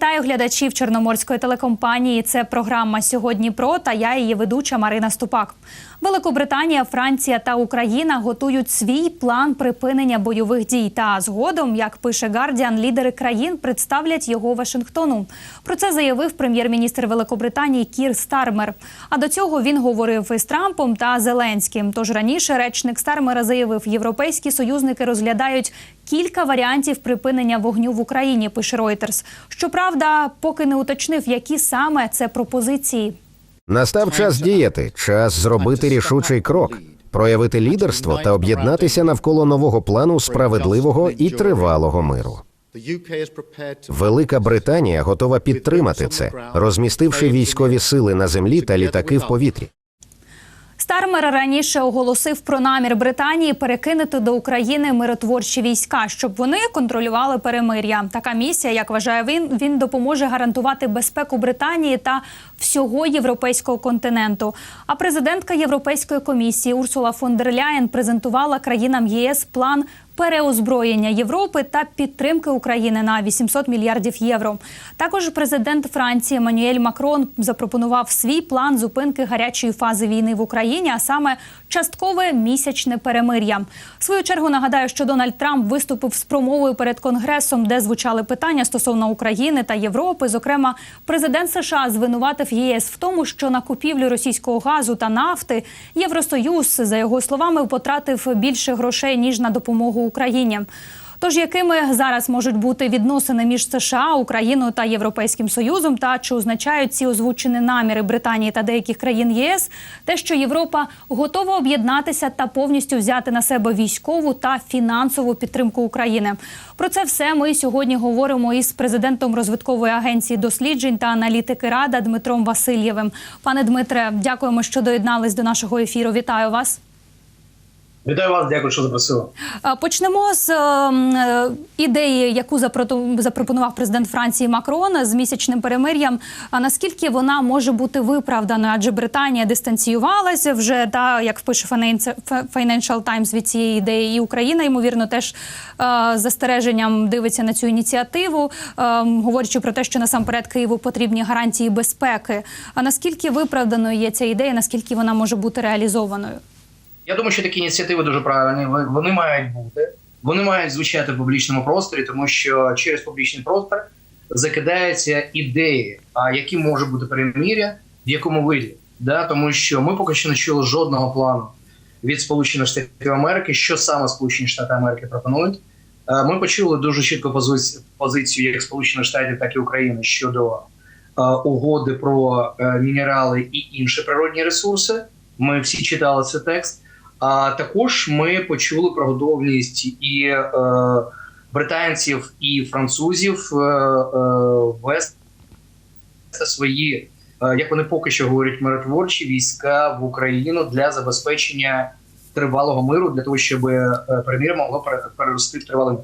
Вітаю глядачів Чорноморської телекомпанії. Це програма сьогодні про та я її ведуча Марина Ступак. Великобританія, Франція та Україна готують свій план припинення бойових дій. Та згодом, як пише Гардіан, лідери країн представлять його Вашингтону. Про це заявив прем'єр-міністр Великобританії Кір Стармер. А до цього він говорив із Трампом та Зеленським. Тож раніше речник Стармера заявив, європейські союзники розглядають кілька варіантів припинення вогню в Україні. Пише Reuters. Щоправда, поки не уточнив, які саме це пропозиції. Настав час діяти, час зробити рішучий крок, проявити лідерство та об'єднатися навколо нового плану справедливого і тривалого миру. Велика Британія готова підтримати це, розмістивши військові сили на землі та літаки в повітрі. Стармер раніше оголосив про намір Британії перекинути до України миротворчі війська, щоб вони контролювали перемир'я. Така місія, як вважає він, він допоможе гарантувати безпеку Британії та всього європейського континенту. А президентка Європейської комісії Урсула фон дер Ляєн презентувала країнам ЄС план переозброєння Європи та підтримки України на 800 мільярдів євро. Також президент Франції Еммануель Макрон запропонував свій план зупинки гарячої фази війни в Україні, а саме часткове місячне перемир'я. В свою чергу нагадаю, що Дональд Трамп виступив з промовою перед конгресом, де звучали питання стосовно України та Європи. Зокрема, президент США звинуватив ЄС в тому, що на купівлю російського газу та нафти Євросоюз за його словами потратив більше грошей ніж на допомогу Україні. Тож якими зараз можуть бути відносини між США, Україною та Європейським Союзом, та чи означають ці озвучені наміри Британії та деяких країн ЄС, те, що Європа готова об'єднатися та повністю взяти на себе військову та фінансову підтримку України? Про це все ми сьогодні говоримо із президентом розвиткової агенції досліджень та аналітики Рада Дмитром Васильєвим. Пане Дмитре, дякуємо, що доєднались до нашого ефіру. Вітаю вас. Вітаю вас, дякую, що запросили. Почнемо з е, ідеї, яку запропонував президент Франції Макрон з місячним перемир'ям. А наскільки вона може бути виправданою? Адже Британія дистанціювалася вже та як пише Financial Times від цієї ідеї, і Україна ймовірно теж е, застереженням дивиться на цю ініціативу, е, говорячи про те, що насамперед Києву потрібні гарантії безпеки. А наскільки виправданою є ця ідея? Наскільки вона може бути реалізованою? Я думаю, що такі ініціативи дуже правильні. Вони мають бути. Вони мають звучати в публічному просторі, тому що через публічний простір закидаються ідеї, а які може бути перемір'я, в якому виді. Да? Тому що ми поки що не чули жодного плану від Сполучених Штатів Америки, що саме Сполучені Штати Америки пропонують. Е, Ми почули дуже чітку позиці- позицію як Сполучених Штатів, так і України щодо е, угоди про е, мінерали і інші природні ресурси. Ми всі читали цей текст. А також ми почули про готовність і е, британців, і французів е, е, вести свої, е, як вони поки що говорять, миротворчі війська в Україну для забезпечення тривалого миру, для того, щоб е, перемір могло пере- перерости в тривалий.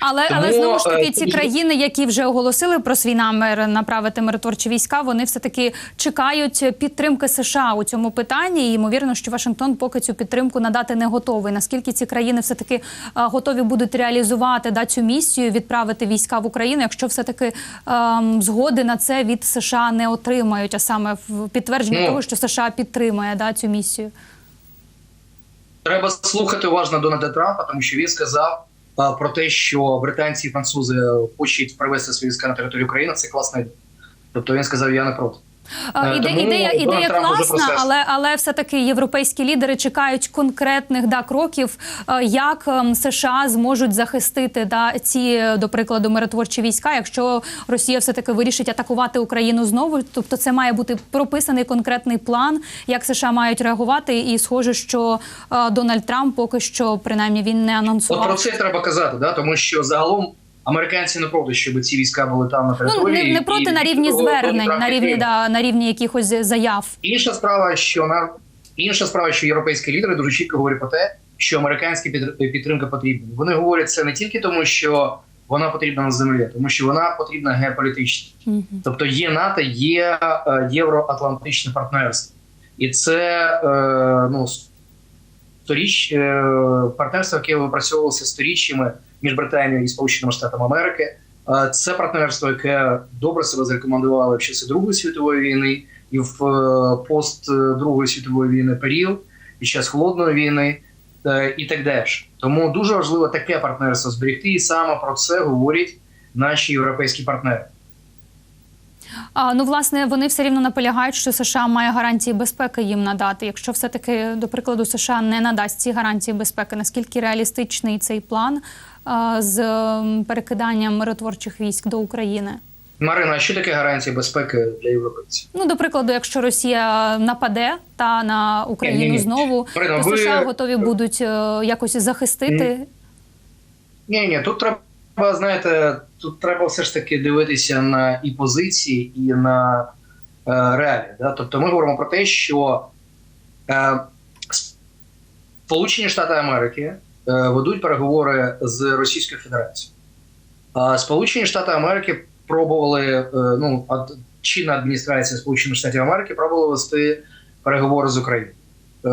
Але Тому, але знову ж таки, е, ці і- країни, які вже оголосили про свій намір направити миротворчі війська, вони все таки чекають підтримки США у цьому питанні. І ймовірно, що Вашингтон поки цю підтримку надати не готовий. Наскільки ці країни все таки готові будуть реалізувати да, цю місію, відправити війська в Україну, якщо все таки ем, згоди на це від США не отримають, а саме в підтвердження Ну. того, що США підтримує да, цю місію. Треба слухати уважно Дональда Трампа, тому що він сказав про те, що британці і французи хочуть привести свої війська на територію України. Це класна. Тобто він сказав, я не проти. Е, Іде, тому ідея, ідея класна, але, але все-таки європейські лідери чекають конкретних да, кроків, е, як ем, США зможуть захистити да, ці, е, до прикладу, миротворчі війська, якщо Росія все-таки вирішить атакувати Україну знову. Тобто це має бути прописаний конкретний план, як США мають реагувати. І схоже, що е, Дональд Трамп поки що, принаймні, він не От про це треба казати, да? тому що загалом американці не проти, щоб ці війська були там на Ну, не, не проти і- на рівні і- звернень, на рівні, да, на рівні якихось заяв. Інша справа, що на інша справа, що європейські лідери дуже чітко говорять про те, що американська підтр- підтримка потрібна. Вони говорять це не тільки тому, що вона потрібна на землі, тому що вона потрібна геополітично. Мгм. Тобто є НАТО, є е, євроатлантичне партнерство, і це е, ну сторіч е, партнерство, яке випрацьовувалося сторіччями між Британією і Сполученими Штатами Америки. Е, Це партнерство, яке добре себе зарекомендувало в часи Другої світової війни і в е, пост Другої світової війни період, під час холодної війни і так далі. Тому дуже важливо таке партнерство зберегти, і саме про це говорять наші європейські партнери. А, ну, власне, вони все рівно наполягають, що США має гарантії безпеки їм надати. Якщо все-таки, до прикладу, США не надасть ці гарантії безпеки, наскільки реалістичний цей план а, з перекиданням миротворчих військ до України? Марина, а що таке гарантія безпеки для європейців? Ну, до прикладу, якщо Росія нападе та на Україну Ні-ні-ні. знову, Марина, то ви- США готові будуть е, якось захистити. Ні, ні, тут треба, знаєте, тут треба все ж таки дивитися на і позиції, і на е, реалії. Да? Тобто ми говоримо про те, що е, Сполучені Штати Америки е, ведуть переговори з Російською Федерацією. А Сполучені Штати Америки пробували, е, ну, чинна адміністрація Сполучених Штатів Америки пробувала вести переговори з Україною. Е,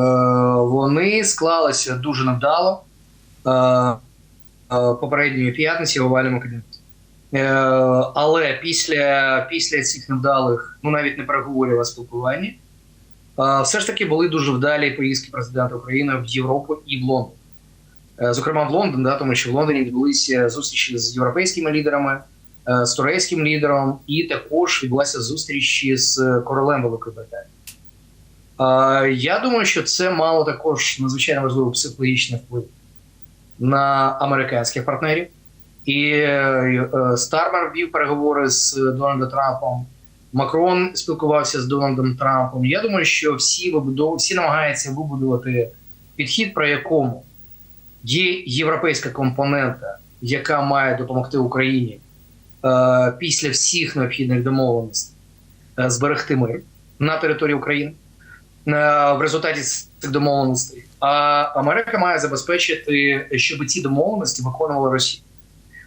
вони склалися дуже невдало. Е, попередньої п'ятниці в овальному кабінеті. Е, Але після, після цих невдалих, ну навіть не переговорів, а спілкування, е, все ж таки були дуже вдалі поїздки президента України в Європу і в Лондон. Е, Зокрема, в Лондон, да, тому що в Лондоні відбулися зустрічі з європейськими лідерами, е, з турецьким лідером, і також відбулася зустріч з королем Великої Британії. Е, Я думаю, що це мало також надзвичайно важливий психологічний вплив на американських партнерів. І Стармер вів переговори з Дональдом Трампом. Макрон спілкувався з Дональдом Трампом. Я думаю, що всі вибудов... всі намагаються вибудувати підхід, при якому є європейська компонента, яка має допомогти Україні е, після всіх необхідних домовленостей е, зберегти мир на території України е, в результаті цих домовленостей. А Америка має забезпечити, щоб ці домовленості виконувала Росія.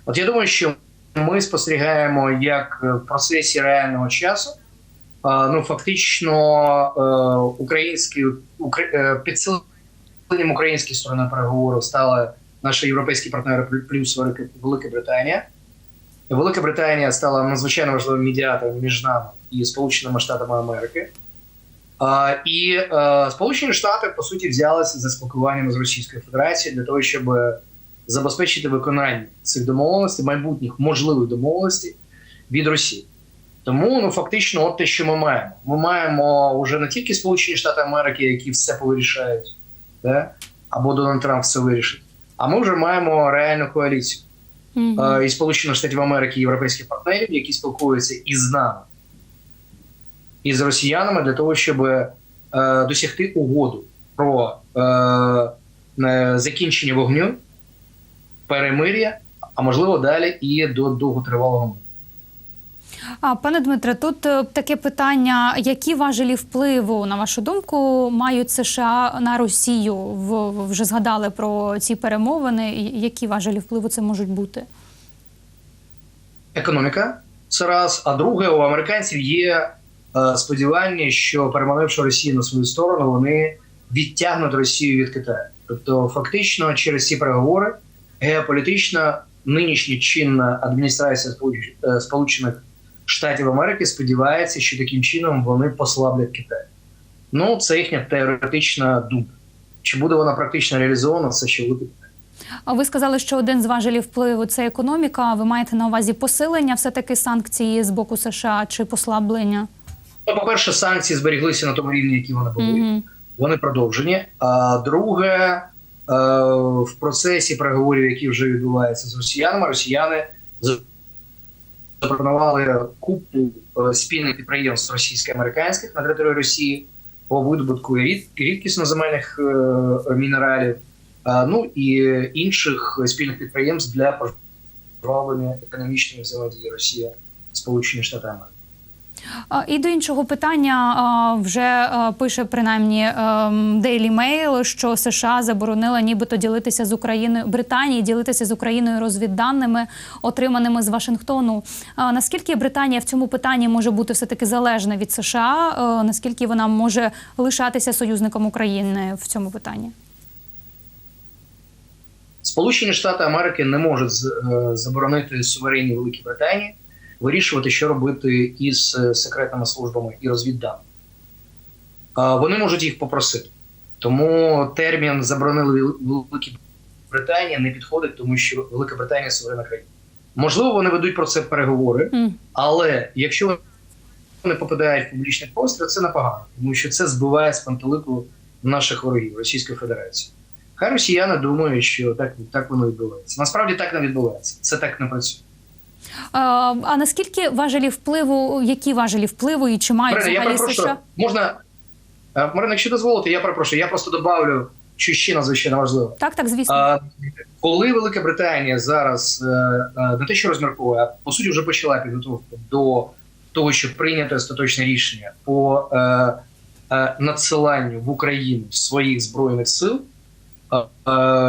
От я думаю, що ми спостерігаємо, як е, в процесі реального часу ну фактично е, українські е, підсиленням української сторони переговорів стали наші європейські партнери плюс Велика Британія. Велика Британія стала надзвичайно важливим медіатором між нами і Сполученими Штатами Америки. І е, Сполучені Штати по суті взялися за спілкуванням з Російською Федерацією для того, щоб забезпечити виконання цих домовленостей, майбутніх можливих домовленостей від Росії. Тому ну фактично, от те, що ми маємо. Ми маємо вже не тільки Сполучені Штати Америки, які все повирішають, да? або Дональд Трамп все вирішить. А ми вже маємо реальну коаліцію Мгм. е, і Сполучених Штатів Америки, і європейських партнерів, які спілкуються із нами, і з росіянами для того, щоб е, досягти угоду про е, е, закінчення вогню, перемир'я, а можливо далі і до довготривалого миру. А пане Дмитре, тут е, таке питання: які важелі впливу, на вашу думку, мають США на Росію? В в- вже згадали про ці перемовини. Які важелі впливу це можуть бути? економіка. Це раз. А друге, у американців є сподівання, що переманивши Росію на свою сторону, вони відтягнуть Росію від Китаю. Тобто, фактично, через ці переговори геополітична нинішня чинна адміністрація е, Сполучених Штатів Америки сподівається, що таким чином вони послаблять Китай. Ну, це їхня теоретична думка. Чи буде вона практично реалізована, це ще питання. А ви сказали, що один з важелів впливу це економіка. Ви маєте на увазі посилення все таки санкцій з боку США чи послаблення? Ну, по-перше, санкції зберіглися на тому рівні, які вони були. Мгм. вони продовжені. А друге, е, в процесі переговорів, які вже відбуваються з росіянами, росіяни запропонували купу е, спільних підприємств російсько-американських на території Росії по видобутку рід, рідкісноземельних е, мінералів, ну і інших спільних підприємств для пожвавлення економічної взаємодії Росія Сполучені Штати Америки. І до іншого питання вже пише принаймні ем, Daily Mail, що США заборонила нібито ділитися з Україною Британії, ділитися з Україною розвідданими, отриманими з Вашингтону. Наскільки Британія в цьому питанні може бути все таки залежна від США? Наскільки вона може лишатися союзником України в цьому питанні? Сполучені Штати Америки не можуть е, заборонити суверенній Великій Британії вирішувати, що робити із е, секретними службами і розвідданими. Вони можуть їх попросити. Тому термін заборонили Вел- Великій Британії не підходить, тому що Велика Британія суверенна країна. Можливо, вони ведуть про це переговори, але якщо вони попадають в публічний простір, це непогано, тому що це збиває з пантелику наших ворогів Російської Федерації. Хай росіяни думають, що так, так воно відбувається. Насправді так не відбувається. Це так не працює. А, а наскільки важелі впливу, які важелі впливу і чи мають Марина, взагалі США? можна. Е, Марина, якщо дозволите, я перепрошую, я просто добавлю, що ще надзвичайно важливо. Так, так, звісно. А, коли Велика Британія зараз е, е, не те, що розмірковує, а по суті вже почала підготовку до того, щоб прийняти остаточне рішення по е, е, надсиланню в Україну своїх збройних сил,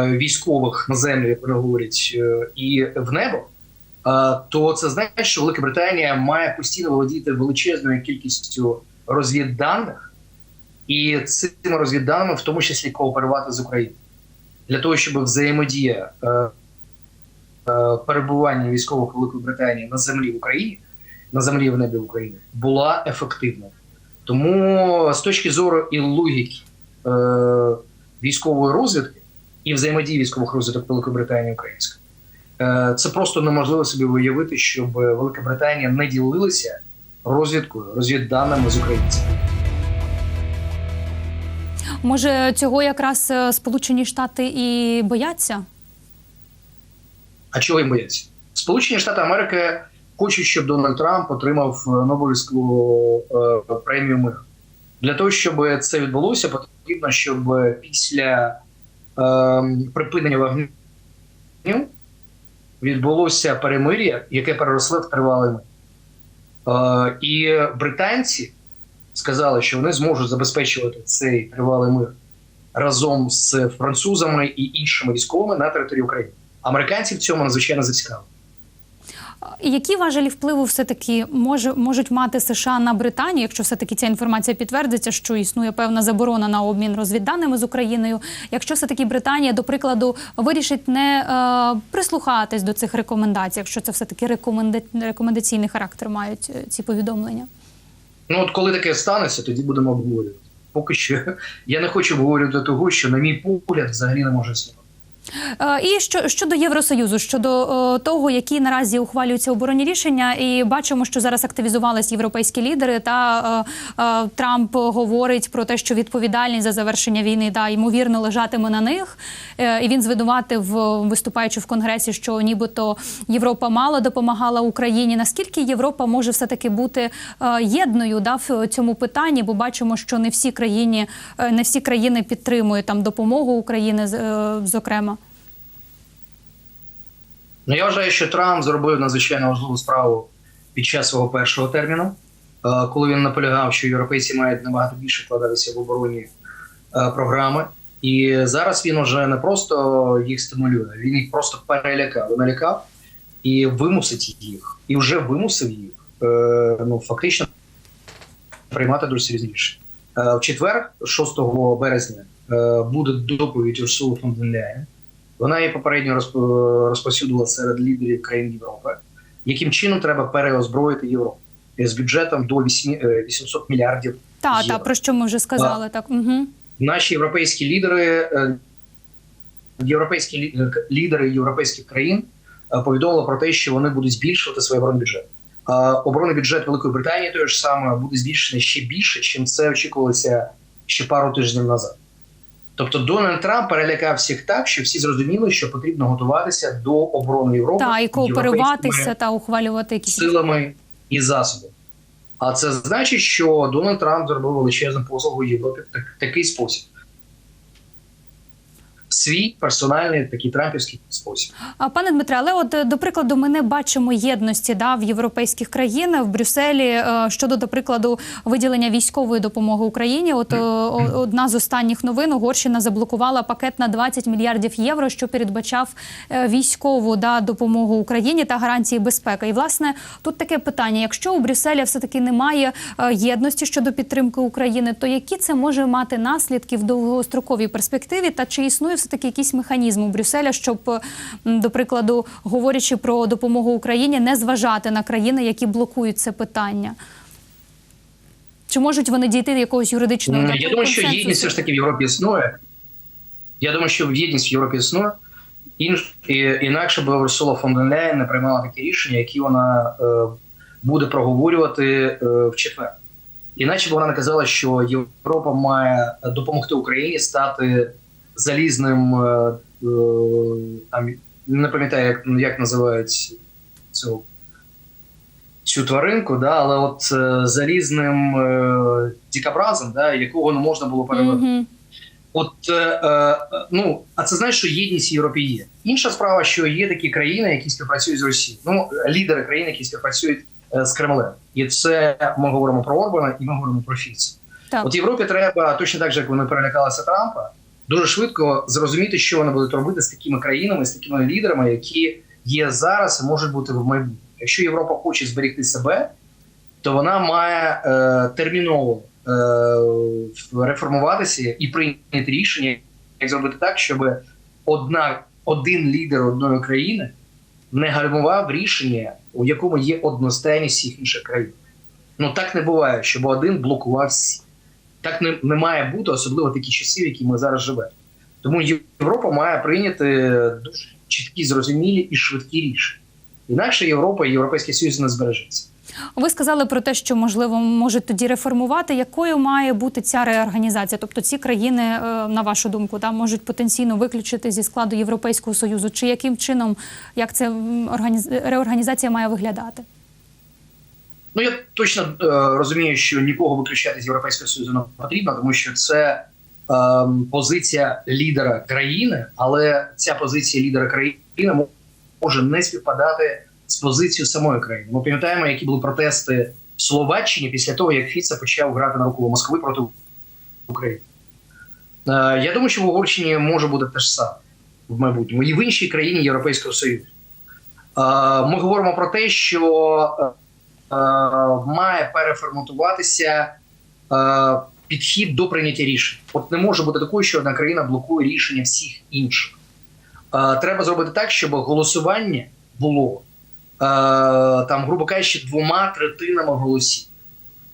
військових на землю, як вони говорять, е, і в небо. То це значить, що Велика Британія має постійно володіти величезною кількістю розвідданих, і цими розвідданими, в тому числі кооперувати з Україною для того, щоб взаємодія е, е, перебування військових Великої Британії на землі в Україні, на землі в небі України, була ефективною. Тому з точки зору і логіки е, військової розвідки і взаємодії військових розвідок Великої Британії Української, це просто неможливо собі уявити, щоб Велика Британія не ділилася розвідкою, розвідданими з українцями. Може, цього якраз е, Сполучені Штати і бояться? А чого їм бояться? Сполучені Штати Америки хочуть, щоб Дональд Трамп отримав е, Нобелівську е, премію миру. Для того, щоб це відбулося, потрібно, щоб після е, припинення вогню відбулося перемир'я, яке переросло в тривалий мир. Е, і британці сказали, що вони зможуть забезпечувати цей тривалий мир разом з французами і іншими військовими на території України. Американці в цьому надзвичайно зацікавлені. Які важелі впливу все таки може можуть мати США на Британію, якщо все таки ця інформація підтвердиться, що існує певна заборона на обмін розвідданими з Україною? Якщо все таки Британія, до прикладу, вирішить не е, прислухатись до цих рекомендацій, якщо це все таки рекоменда... рекомендаційний характер мають е, ці повідомлення? Ну от коли таке станеться, тоді будемо обговорювати. Поки що я не хочу обговорювати того, що, на мій погляд, взагалі не може існувати. Е, І що щодо Євросоюзу, щодо е, того, які наразі ухвалюються оборонні рішення, і бачимо, що зараз активізувались європейські лідери. Та е, Трамп говорить про те, що відповідальність за завершення війни да ймовірно лежатиме на них. І він звинуватив, виступаючи в конгресі, що нібито Європа мало допомагала Україні. Наскільки Європа може все таки бути єдною да, в цьому питанні? Бо бачимо, що не всі країни, не всі країни підтримують там допомогу України, зокрема. Ну я вважаю, що Трамп зробив надзвичайно важливу справу під час свого першого терміну, е, коли він наполягав, що європейці мають набагато більше вкладатися в оборонні е, програми. І зараз він уже не просто їх стимулює, він їх просто перелякав, налякав і вимусить їх, і вже вимусив їх е, ну фактично приймати дуже серйозні рішення. В четвер, 6 березня, буде доповідь Урсули фон Ляєн. Вона її попередньо розп- розповсюдила серед лідерів країн Європи, яким чином треба переозброїти Європу з бюджетом до 8, е, 800 мільярдів. Та, Євро. та про що ми вже сказали, так. Угу. Наші європейські лідери, е, європейські лі- е, лідери європейських країн е, повідомили про те, що вони будуть збільшувати свій оборонний бюджет. А Оборонний бюджет Великої Британії той ж саме буде збільшений ще більше, чим це очікувалося ще пару тижнів назад. Тобто Дональд Трамп перелякав всіх так, що всі зрозуміли, що потрібно готуватися до оборони Європи Та і кооперуватися та ухвалювати якісь силами і засобами. А це значить, що Дональд Трамп зробив величезну послугу Європі в такий спосіб. Свій персональний такий трампівський спосіб. А, Пане Дмитре, але от е, до прикладу, ми не бачимо єдності да, в європейських країнах в Брюсселі е, щодо, до прикладу, виділення військової допомоги Україні. От е, одна з останніх новин Угорщина заблокувала пакет на 20 мільярдів євро, що передбачав військову да, допомогу Україні та гарантії безпеки. І власне тут таке питання: якщо у Брюсселі все таки немає єдності щодо підтримки України, то які це може мати наслідки в довгостроковій перспективі? Та чи існує все таки якийсь механізм у Брюсселя, щоб, до прикладу, говорячи про допомогу Україні, не зважати на країни, які блокують це питання? Чи можуть вони дійти до якогось юридичного Я думаю, що єдність все ж таки в Європі існує. Я думаю, що єдність в Європі існує. Інш, і, інакше б Урсула фон Ляєн не приймала такі рішення, які вона е, буде проговорювати е, в четвер. Іначе б вона не казала, що Європа має допомогти Україні стати залізним. Е, е, там, не пам'ятаю, як, як називають цю, цю тваринку, да, але от е, залізним дикобразом, да, якого не можна було перевести. Мгм. От е, е, ну, а це знаєш, що єдність Європі є. Інша справа, що є такі країни, які співпрацюють з Росією. Ну, лідери країн, які співпрацюють е, з Кремлем. І це ми говоримо про Орбана і ми говоримо про. Так. От Європі треба точно так же, як вони перелякалися Трампа, дуже швидко зрозуміти, що вони будуть робити з такими країнами, з такими лідерами, які є зараз і можуть бути в майбутньому. Якщо Європа хоче зберегти себе, то вона має е, терміново е, реформуватися і прийняти рішення, як зробити так, щоб одна, один лідер одної країни не гальмував рішення, у якому є одностайність всіх інших країн. Ну так не буває, щоб один блокував всі. Так не, не має бути, особливо такі часи, в які ми зараз живемо. Тому Європа має прийняти дуже чіткі, зрозумілі і швидкі рішення. Інакше Європа і Європейський Союз не збережеться. Ви сказали про те, що можливо можуть тоді реформувати. Якою має бути ця реорганізація? Тобто ці країни, е, на вашу думку, да, можуть потенційно виключити зі складу Європейського союзу? Чи яким чином як це реорганізація має виглядати? Ну я точно е, розумію, що нікого виключати з Європейського Союзу не потрібно, тому що це е, позиція лідера країни, але ця позиція лідера країни може не співпадати з позицією самої країни. Ми пам'ятаємо, які були протести в Словаччині після того, як Фіца почав грати на руку Москви проти України. Е, я думаю, що в Угорщині може бути те ж саме в майбутньому і в іншій країні Європейського Союзу. Е, ми говоримо про те, що е, має переформатуватися е, підхід до прийняття рішень. От не може бути такою, що одна країна блокує рішення всіх інших. Е, треба зробити так, щоб голосування було е, там, грубо кажучи, двома третинами голосів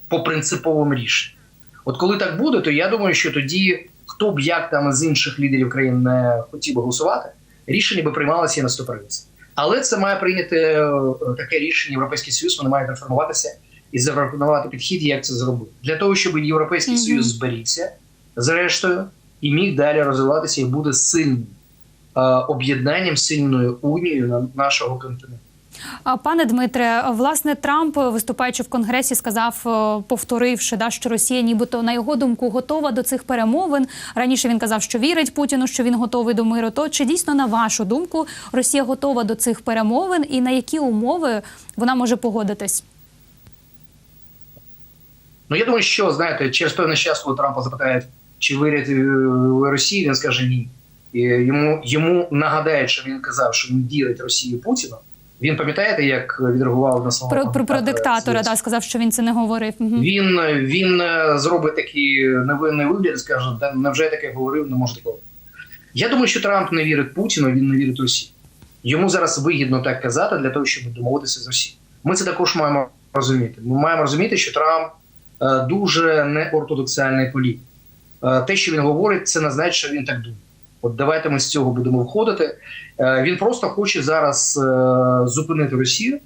по принциповим рішенням. От коли так буде, то я думаю, що тоді хто б як там з інших лідерів країн не хотів би голосувати, рішення би приймалося і на 100%. Але це має прийняти е, таке рішення Європейський Союз, вони мають реформуватися і запропонувати підхід, як це зробити. Для того, щоб Європейський Мгм. Союз зберігся зрештою і міг далі розвиватися і бути сильним е, об'єднанням, сильною унією на нашого континенту. Пане Дмитре, власне, Трамп, виступаючи в конгресі, сказав, е, повторивши, да, що Росія, нібито на його думку, готова до цих перемовин. Раніше він казав, що вірить Путіну, що він готовий до миру. То чи дійсно на вашу думку Росія готова до цих перемовин, і на які умови вона може погодитись? Ну я думаю, що знаєте, через певний час, коли Трампа запитають, чи вірять е, Росії, він скаже ні. І йому йому нагадають, що він казав, що він вірить Росії Путіну. Він пам'ятаєте, як відреагував на свого Про, про, про диктатора да, сказав, що він це не говорив. Мгм. Він він е, зробить такий невинний вигляд, скаже, да невже я таке говорив, не може такого. Я думаю, що Трамп не вірить Путіну, він не вірить Росії. Йому зараз вигідно так казати для того, щоб домовитися з Росією. Ми це також маємо розуміти. Ми маємо розуміти, що Трамп е, дуже неортодоксальний політик. Е, те, що він говорить, це не значить, що він так думає. От давайте ми з цього будемо входити. Е, він просто хоче зараз е, зупинити Росію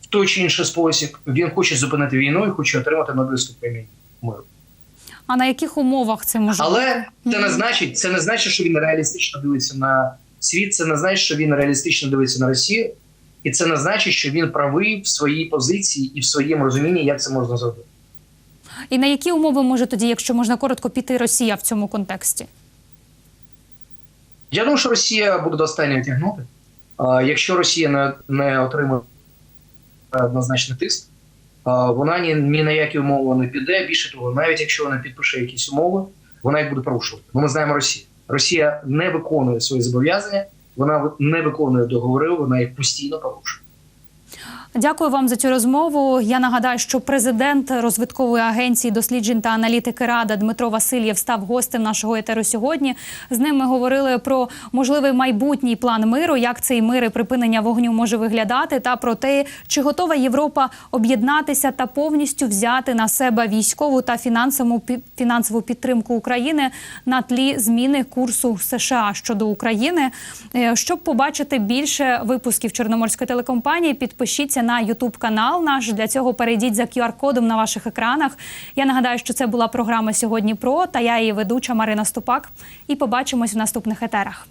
в той чи інший спосіб. Він хоче зупинити війну і хоче отримати Нобелівську премію миру. А на яких умовах це можливо? Але це не значить, це не значить, що він реалістично дивиться на світ. Це не значить, що він реалістично дивиться на Росію, і це не значить, що він правий в своїй позиції і в своєму розумінні, як це можна зробити. І на які умови може тоді, якщо можна коротко, піти Росія в цьому контексті? Я думаю, що Росія буде до останнього тягнути. Якщо Росія не, не отримує однозначний тиск, вона ні, ні на які умови не піде. Більше того, навіть якщо вона підпише якісь умови, вона їх буде порушувати. Бо ми знаємо Росію. Росія не виконує свої зобов'язання, вона не виконує договори, вона їх постійно порушує. Дякую вам за цю розмову. Я нагадаю, що президент розвиткової агенції досліджень та аналітики Рада Дмитро Васильєв став гостем нашого етеру сьогодні. З ним ми говорили про можливий майбутній план миру, як цей мир і припинення вогню може виглядати, та про те, чи готова Європа об'єднатися та повністю взяти на себе військову та фінансову фінансову підтримку України на тлі зміни курсу США щодо України. Е, Щоб побачити більше випусків Чорноморської телекомпанії, підпишіться на Ютуб канал наш. Для цього перейдіть за QR-кодом на ваших екранах. Я нагадаю, що це була програма сьогодні про та я її ведуча Марина Ступак. І побачимось в наступних етерах.